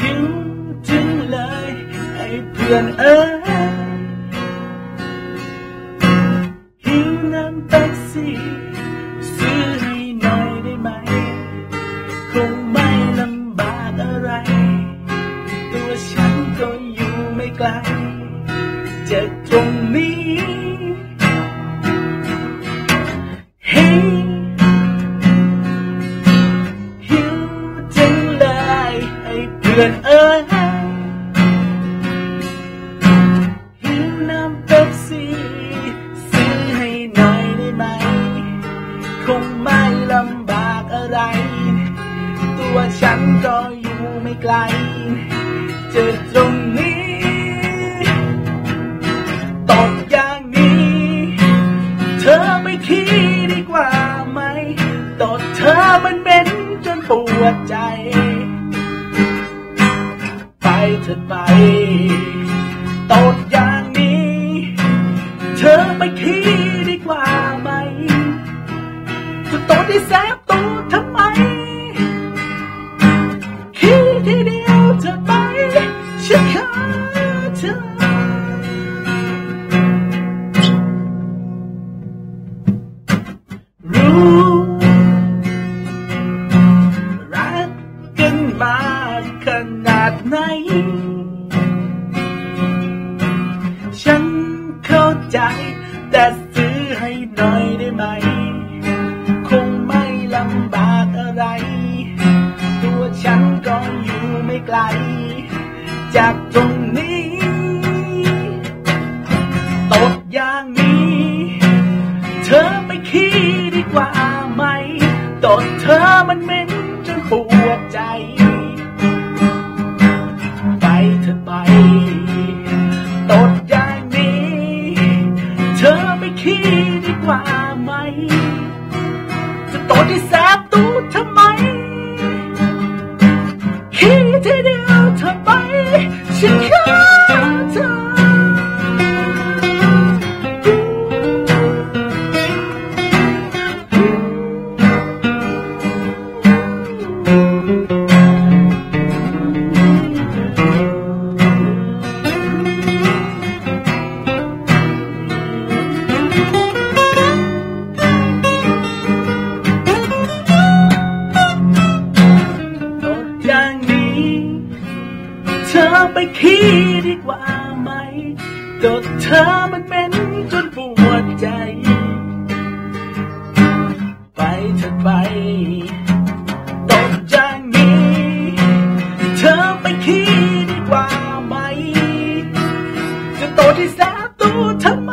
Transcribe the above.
หิวจึงเลยให้เพื่อนเอ้ยหิวน้ำเป๊ปซี่ซื้อให้หน่อยได้ไหม คงไม่ลำบากอะไร ตัวฉันก็อยู่ไม่ไกลจากตรงนี้ ฉันก็อยู่ไม่ไกลเจอตรงนี้ตอบอย่างนี้ เธอไม่คิดดีกว่าไหมตอดเธอมันเป็นจนปวดใจ ไปเถิดไปตอดอย่างนี้ เธอไม่คิดดีกว่าไหมจะตอดที่แสบ มากขนาดไหน ฉันเข้าใจ แต่ซื้อให้หน่อยได้ไหม คงไม่ลำบากอะไร ตัวฉันก็อยู่ไม่ไกล จากตรงนี้ตกอย่างนี้ เธอไม่คิดดีกว่าไหมตอนเธอมันเหม็นจนปวดใจ พี่ดีกว่าไหม จะโตดที่แสบตูดทำไมคิดทีเดียว อไปคิดดีกว่าไหมตดเธอมันเป็นจนปวดใจ ไปเธอไปตกอย่างนี้ เธอไปคิดดีกว่าไหมจะโตที่แสบตัวทำ